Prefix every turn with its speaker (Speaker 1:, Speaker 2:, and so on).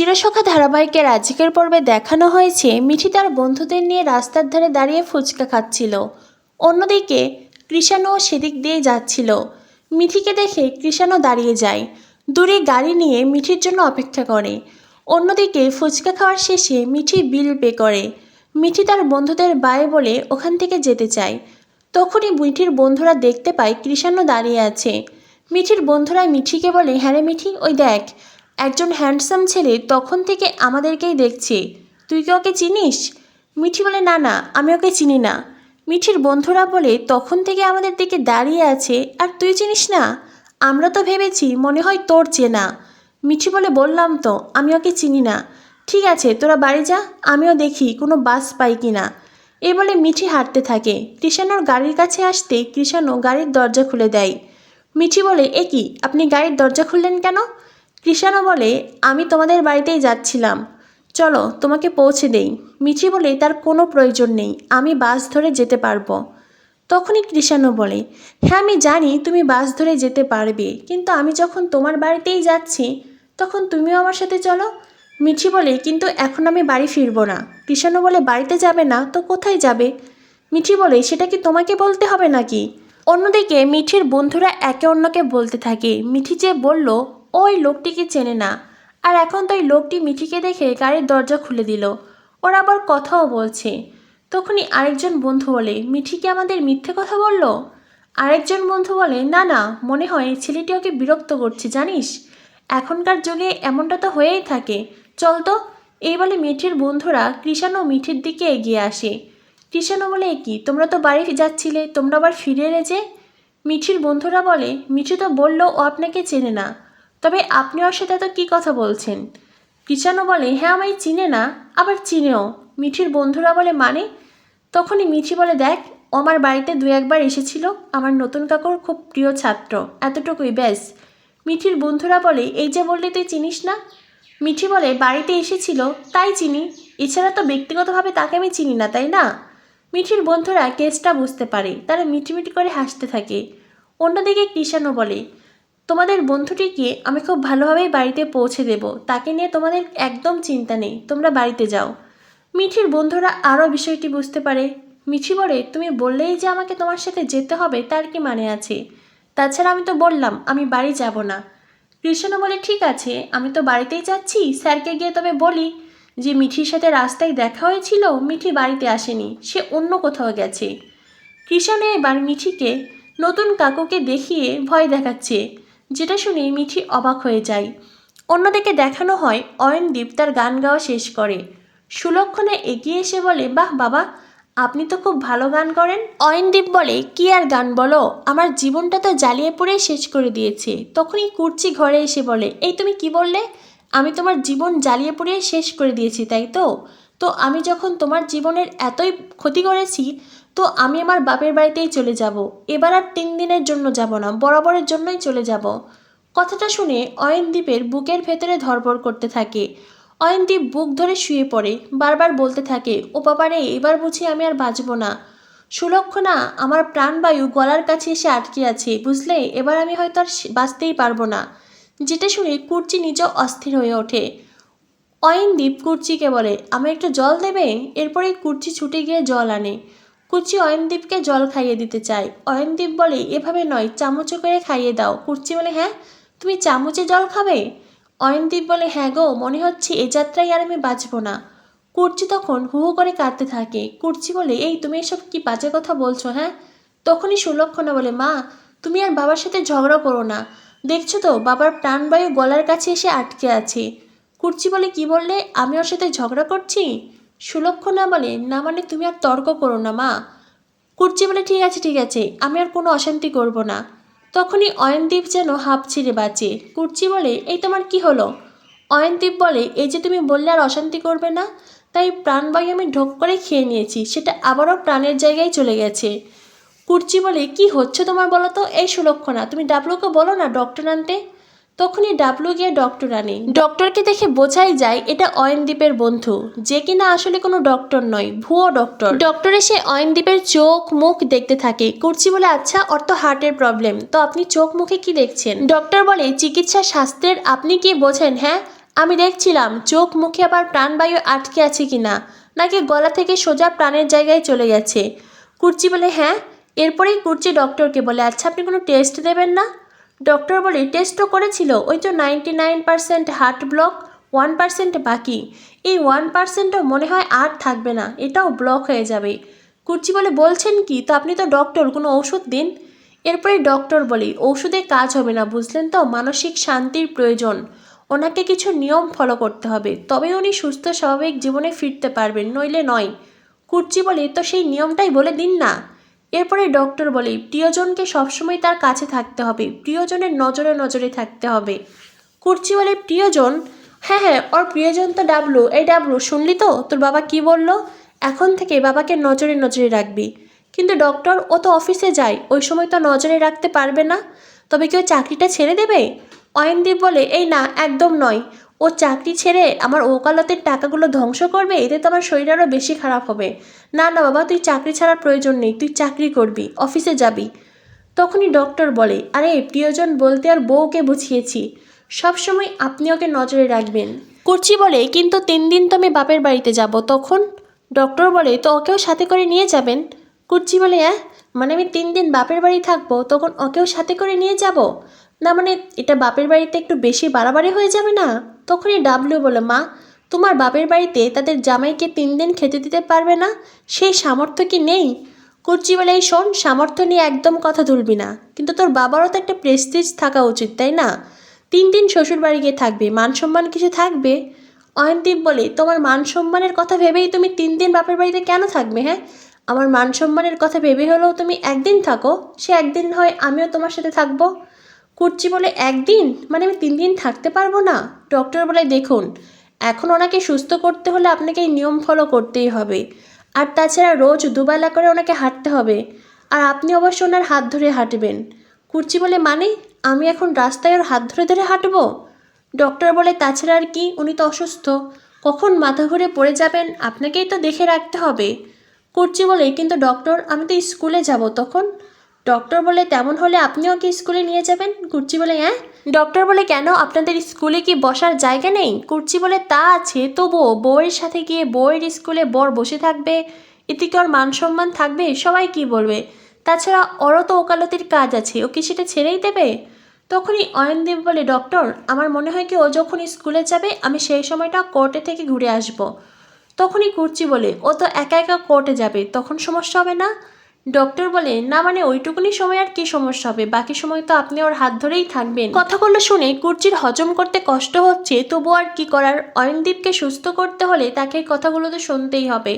Speaker 1: চিরসখা ধারাবাহিকের আজকের পর্বে দেখানো হয়েছে মিঠি তার বন্ধুদের নিয়ে রাস্তার ধারে দাঁড়িয়ে ফুচকা খাচ্ছিল। অন্যদিকে কৃষাণও সেদিক দিয়ে যাচ্ছিল। মিঠিকে দেখে কৃষাণও দাঁড়িয়ে যায়। দূরে গাড়ি নিয়ে মিঠির জন্য অপেক্ষা করে। অন্যদিকে ফুচকা খাওয়ার শেষে মিঠি বিল পে করে। মিঠি তার বন্ধুদের বায়ে বলে ওখান থেকে যেতে চায়। তখনই মিঠির বন্ধুরা দেখতে পায় কৃষাণও দাঁড়িয়ে আছে। মিঠির বন্ধুরা মিঠিকে বলে হ্যাঁ রে মিঠি, ওই দেখ একজন হ্যান্ডসাম ছেলে তখন থেকে আমাদেরকেই দেখছে। তুই কি ওকে চিনিস? মিঠি বলে, না না, আমি ওকে চিনি না। মিঠির বন্ধুরা বলে, তখন থেকে আমাদের দিকে দাঁড়িয়ে আছে, আর তুই চিনিস না? আমরা তো ভেবেছি মনে হয় তোর চেনা। মিঠি বলে, বললাম তো, আমি ওকে চিনি না। ঠিক আছে, তোরা বাড়ি যা, আমিও দেখি কোনো বাস পাই কি না। এ বলে মিঠি হাঁটতে থাকে। কৃষাণোর গাড়ির কাছে আসতে কৃষাণও গাড়ির দরজা খুলে দেয়। মিঠি বলে, এ কি, আপনি গাড়ির দরজা খুললেন কেন? কৃষাণও বলে, আমি তোমাদের বাড়িতেই যাচ্ছিলাম। চলো, তোমাকে পৌঁছে দেই। মিঠি বলে, তার কোনো প্রয়োজন নেই, আমি বাস ধরে যেতে পারব। তখনই কৃষাণও বলে হ্যাঁ আমি জানি তুমি বাস ধরে যেতে পারবে, কিন্তু আমি যখন তোমার বাড়িতেই যাচ্ছি, তখন তুমিও আমার সাথে চলো? মিঠি বলে, কিন্তু এখন আমি বাড়ি ফিরবো না। কৃষাণও বলে, বাড়িতে যাবে না, তো কোথায় যাবে? মিঠি বলে, সেটা কি তোমাকে বলতে হবে নাকি? অন্যদিকে মিঠির বন্ধুরা একে অন্যকে বলতে থাকে। মিঠি যে বলল ওই লোকটিকে চেনে না। আর এখন তো ওই লোকটি মিঠিকে দেখে গাড়ির দরজা খুলে দিল। ওরা আবার কথাও বলছে। তখনই আরেকজন বন্ধু বলে, মিঠি কি আমাদের মিথ্যে কথা বলল? আরেকজন বন্ধু বলে, না না, মনে হয় ছেলেটি ওকে বিরক্ত করছে, জানিস? এখনকার যুগে এমনটা তো হয়েই থাকে। চল তো। এই বলে মিঠির বন্ধুরা কৃষাণ ও মিঠির দিকে এগিয়ে আসে। কৃষাণও বলে, "এ কি, তোমরা তো বাড়ি যাচ্ছিলে, তোমরা আবার ফিরে এলে যে? মিঠির বন্ধুরা বলে, মিঠি তো বলল ও আপনাকে চেনে না। তবে আপনি ওর সাথে তো কী কথা বলছেন? কৃষাণও বলে হ্যাঁ আমায় চিনে না, আবার চিনেও। মিঠির বন্ধুরা বলে মানে? তখনই মিঠি বলে, দেখ, ও আমার বাড়িতে দু একবার এসেছিল, আমার নতুন কাকুর খুব প্রিয় ছাত্র, এতটুকুই, ব্যাস। মিঠির বন্ধুরা বলে, এই যে বললি তুই চিনিস না? মিঠি বলে, বাড়িতে এসেছিল, তাই চিনি। এছাড়া তো ব্যক্তিগতভাবে তাকে আমি চিনি না, তাই না? মিঠির বন্ধুরা কেসটা বুঝতে পারে, তারা মিটিমিটি করে হাসতে থাকে। অন্যদিকে কৃষাণও বলে তোমাদের বন্ধুটিকে আমি খুব ভালোভাবেই বাড়িতে পৌঁছে দেব? তাকে নিয়ে তোমাদের একদম চিন্তা নেই। তোমরা বাড়িতে যাও। মিঠির বন্ধুরা আরও বিষয়টি বুঝতে পারে। মিঠি বলে, তুমি বললেই যে আমাকে তোমার সাথে যেতে হবে, তার কি মানে আছে? তাছাড়া আমি তো বললাম, আমি বাড়ি যাব না। কৃষ্ণ বলে, ঠিক আছে, আমি তো বাড়িতেই যাচ্ছি। স্যারকে গিয়ে তবে বলি যে, মিঠির সাথে রাস্তায় দেখা হয়েছিল, মিঠি বাড়িতে আসেনি, সে অন্য কোথাও গেছে। কৃষণে এবার মিঠিকে নতুন কাকুকে দেখিয়ে ভয় দেখাচ্ছে। যেটা শুনে মিঠি অবাক হয়ে যায়। অন্যদিকে দেখানো হয় অয়নদীপ তার গান গাওয়া শেষ করে। সুলক্ষণে এগিয়ে এসে বলে, বাহ, বাবা, আপনি তো খুব ভালো গান করেন। অয়নদীপ বলে, কি আর গান বলো? আমার জীবনটা তো জ্বালিয়ে পুড়ে শেষ করে দিয়েছে। তখনই কুর্চি ঘরে এসে বলে, এই তুমি কি বললে? আমি তোমার জীবন জ্বালিয়ে পুড়িয়ে শেষ করে দিয়েছি, তাই তো? তো আমি যখন তোমার জীবনের এতই ক্ষতি করেছি, তো আমি আমার বাপের বাড়িতেই চলে যাব। এবার আর তিন দিনের জন্য যাব না, বরাবরের জন্যই চলে যাব। কথাটা শুনে অয়নদীপের বুকের ভেতরে ধরপড় করতে থাকে। অয়নদীপ বুক ধরে শুয়ে পড়ে, বারবার বলতে থাকে, ও বাবারে এবার বুঝি আমি আর বাঁচব না। সুলক্ষণা, আমার প্রাণবায়ু গলার কাছে এসে আটকে আছে, বুঝলে? এবার আমি হয়তো আর বাঁচতেই পারব না। যেটা শুনে কুর্চি নিজেও অস্থির হয়ে ওঠে। অয়নদীপ কুর্চিকে বলে আমি একটু জল দেবে? এরপরে কুর্চি ছুটে গিয়ে জল আনে। কুর্চি অয়নদীপকে জল খাইয়ে দিতে চায়। অয়নদীপ বলে, এভাবে নয়, চামচে করে খাইয়ে দাও। কুর্চি বলে হ্যাঁ তুমি চামচে জল খাবে? অয়নদীপ বলে হ্যাঁ গো, মনে হচ্ছে এ যাত্রায় আর আমি বাঁচবো না। কুর্চি তখন হু হু করে কাঁদতে থাকে। কুর্চি বলে, এই, তুমি এসব কি বাজে কথা বলছো হ্যাঁ? তখনই সুলক্ষণা বলে, মা, তুমি আর বাবার সাথে ঝগড়া করো না। দেখছ তো, বাবার প্রাণবায়ু গলার কাছে এসে আটকে আছে। কুর্চি বলে কি বললে? আমি ওর সাথে ঝগড়া করছি? সুলক্ষণা বলে, না মানে তুমি আর তর্ক করো না, মা। কুর্চি বলে, ঠিক আছে ঠিক আছে, আমি আর কোনো অশান্তি করব না। তখনই অয়নদীপ যেন হাঁপ ছিঁড়ে বাঁচে। কুর্চি বলে, এই তোমার কি হলো? অয়নদীপ বলে, এই যে তুমি বললে আর অশান্তি করবে না, তাই প্রাণবায়ু আমি ঢোক করে খেয়ে নিয়েছি, সেটা আবারও প্রাণের জায়গায় চলে গেছে। কুর্চি বলে, কি হচ্ছে তোমার বলো তো? এই সুলক্ষণা তুমি ডাবলুকে বলো না ডক্টর আনতে? তখনই ডাবলু গিয়ে ডক্টর আনে। ডক্টরকে দেখে বোঝাই যায় এটা অয়নদীপের বন্ধু, যে কিনা আসলে কোনো ডক্টর নয়, ভুয়ো ডক্টর। ডক্টর এসে অয়নদীপের চোখ মুখ দেখতে থাকে। কুর্চি বলে আচ্ছা ওর তো হার্টের প্রবলেম, তো আপনি চোখ মুখে কি দেখছেন? ডক্টর বলে, চিকিৎসা শাস্ত্রের, আপনি কি বোঝেন হ্যাঁ? আমি দেখছিলাম, চোখ মুখে আবার প্রাণবায়ু আটকে আছে কিনা নাকি গলা থেকে সোজা প্রাণের জায়গায় চলে গেছে? কুর্চি বলে হ্যাঁ। এরপরেই কুর্চি ডক্টরকে বলে আচ্ছা আপনি কোনো টেস্ট দেবেন না? ডক্টর বলে টেস্টও করেছিল, ওই তো ninety nine percent heart block one percent বাকি। এই ওয়ান পার্সেন্টও মনে হয় আর থাকবে না, এটাও ব্লক হয়ে যাবে। কুর্চি বলে, বলছেন কি? তো আপনি তো ডক্টর কোনো ওষুধ দিন? এরপরে ডক্টর বলি ওষুধে কাজ হবে না, বুঝলেন তো? মানসিক শান্তির প্রয়োজন। ওনাকে কিছু নিয়ম ফলো করতে হবে। তবে উনি সুস্থ, স্বাভাবিক জীবনে ফিরতে পারবেন, নইলে নয়। কুর্চি বলে তো সেই নিয়মটাই বলে দিন না। এরপরে ডক্টর বলে, প্রিয়জনকে সবসময় তার কাছে থাকতে হবে, প্রিয়জনের নজরে নজরে থাকতে হবে। কুর্চি বলে, প্রিয়জন? হ্যাঁ হ্যাঁ ওর প্রিয়জন তো ডাবলু। এই ডাবলু, শুনলি তো? তোর বাবা কি বলল? এখন থেকে বাবাকে নজরে নজরে রাখবি। কিন্তু ডক্টর, ও তো অফিসে যায়, ওই সময় তো নজরে রাখতে পারবে না। তবে কি ও চাকরিটা ছেড়ে দেবে? অয়নদীপ বলে, এই না, একদম নয়। ও চাকরি ছেড়ে আমার ওকালতের টাকাগুলো ধ্বংস করবে, এতে তো আমার শরীর আরও বেশি খারাপ হবে। না না, বাবা, তুই চাকরি ছাড়ার প্রয়োজন নেই, তুই চাকরি করবি, অফিসে যাবি। তখনই ডক্টর বলে, আরে, প্রিয়জন বলতে আর বউকে বুঝিয়েছি। সবসময় আপনি ওকে নজরে রাখবেন। কুর্চি বলে, কিন্তু তিন দিন তো আমি বাপের বাড়িতে যাব, তখন? ডক্টর বলে, তো ওকেও সাথে করে নিয়ে যাবেন? কুর্চি বলে হ্যাঁ মানে আমি তিন দিন বাপের বাড়ি থাকব, তখন ওকেও সাথে করে নিয়ে যাব? না মানে এটা বাপের বাড়িতে একটু বেশি বাড়াবাড়ি হয়ে যাবে না? তখনই ডাবলু বলে মা, তোমার বাপের বাড়িতে তাদের জামাইকে তিন দিন খেতে দিতে পারবে না? সেই সামর্থ্য কি নেই? কুর্চি বলে, এই শোন, সামর্থ্য নিয়ে একদম কথা তুলবি না। কিন্তু তোর বাবারও তো একটা প্রেস্টিজ থাকা উচিত, তাই না? তিন দিন শ্বশুর বাড়ি গিয়ে থাকবে মান সম্মান কিছু থাকবে? অয়নদীপ বলে, তোমার মান সম্মানের কথা ভেবেই তুমি তিন দিন বাপের বাড়িতে কেন থাকবে হ্যাঁ? আমার মান সম্মানের কথা ভেবে হলেও তুমি একদিন থাকো। সে একদিন হয় আমিও তোমার সাথে থাকব। কুর্চি বলে একদিন? মানে আমি তিন দিন থাকতে পারব না? ডক্টর বলে, দেখুন, এখন ওনাকে সুস্থ করতে হলে আপনাকে এই নিয়ম ফলো করতেই হবে। আর তাছাড়া রোজ দুবেলা করে ওনাকে হাঁটতে হবে। আর আপনি অবশ্য ওনার হাত ধরে হাঁটবেন। কুর্চি বলে মানে? আমি এখন রাস্তায় ওর হাত ধরে ধরে হাঁটবো? ডক্টর বলে, তাছাড়া আর কি? উনি তো অসুস্থ। কখন মাথা ঘুরে পড়ে যাবেন? আপনাকেই তো দেখে রাখতে হবে। কুর্চি বলে, কিন্তু ডক্টর আমি তো স্কুলে যাব, তখন? ডক্টর বলে তেমন হলে আপনিও কি স্কুলে নিয়ে যাবেন? কুর্চি বলে হ্যাঁ ডক্টর বলে, কেন? আপনাদের স্কুলে কি বসার জায়গা নেই? কুর্চি বলে, তা আছে, তবুও বউয়ের সাথে গিয়ে বউয়ের স্কুলে বর বসে থাকবে। এতে কি ওর মান সম্মান থাকবে? সবাই কি বলবে? তাছাড়া ওরও তো ওকালতির কাজ আছে, ও কি সেটা ছেড়েই দেবে? তখনই অয়নদীপ বলে ডক্টর আমার মনে হয় কি ও যখন স্কুলে যাবে, আমি সেই সময়টা কোর্টে থেকে ঘুরে আসব। তখনই কুর্চি বলে, ও তো একা একা কোর্টে যাবে, তখন সমস্যা হবে না? ডক্টর বলে, না মানে ওইটুকুনি সময় আর কি সমস্যা হবে? বাকি সময় তো আপনি ওর হাত ধরেই থাকবেন। কথাগুলো শুনে কুর্চির হজম করতে কষ্ট হচ্ছে তবু আর কি করার? অয়নদীপকে সুস্থ করতে হলে তাকে কথাগুলো তো শুনতেই হবে।